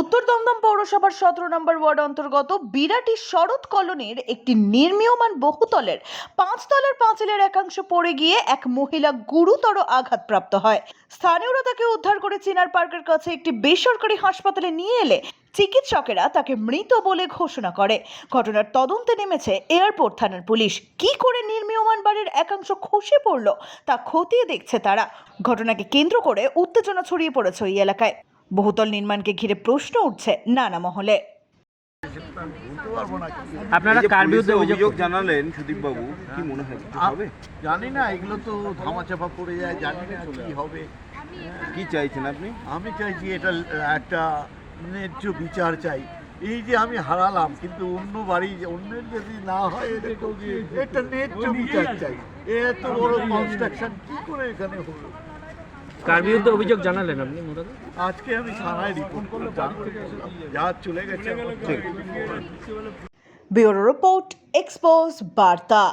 উত্তর দমদম পৌরসভার সতেরো নম্বর ওয়ার্ড অন্তর্গত বিরাটি শরৎ কলোনির একটি নির্মীয়মান বহুতলের পাঁচতলের পাঁচিলের একাংশ পড়ে গিয়ে এক মহিলা গুরুতর আঘাতপ্রাপ্ত হয়। স্থানীয়রা তাকে উদ্ধার করে চিনার পার্কের কাছে একটি বেসরকারি হাসপাতালে নিয়ে এলে চিকিৎসকেরা তাকে মৃত বলে ঘোষণা করে। ঘটনার তদন্তে নেমেছে এয়ারপোর্ট থানার পুলিশ। কি করে নির্মীয়মান বাড়ির একাংশ খসে পড়ল তা খতিয়ে দেখছে তারা। ঘটনাকে কেন্দ্র করে উত্তেজনা ছড়িয়ে পড়েছে ওই এলাকায়। বহুতল নির্মাণকে ঘিরে প্রশ্ন উঠছে নানা মহলে। আপনারা কার বিরুদ্ধে অভিযোগ জানালেন সুদীপ বাবু কি মনে হয় কিছু হবে? জানি না এগুলো তো ধামাচাপা পড়ে যায় জানি না কি হবে। কি চাইছেন আপনি? আমি চাইছি এটা একটা ন্যায্য বিচার চাই। এই যে আমি হারালাম কিন্তু অন্য বাড়ি অন্যের যদি না হয় এটা ন্যায্য বিচার চাই। এত বড় কনস্ট্রাকশন কি করে এখানে হলো? কার বিরুদ্ধে অভিযোগ জানালেন আপনি মূলত আজকে আমি থানায় রিপোর্ট করলাম। যা চলে গেছে। ব্যুরো রিপোর্ট এক্সপোজ বার্তা।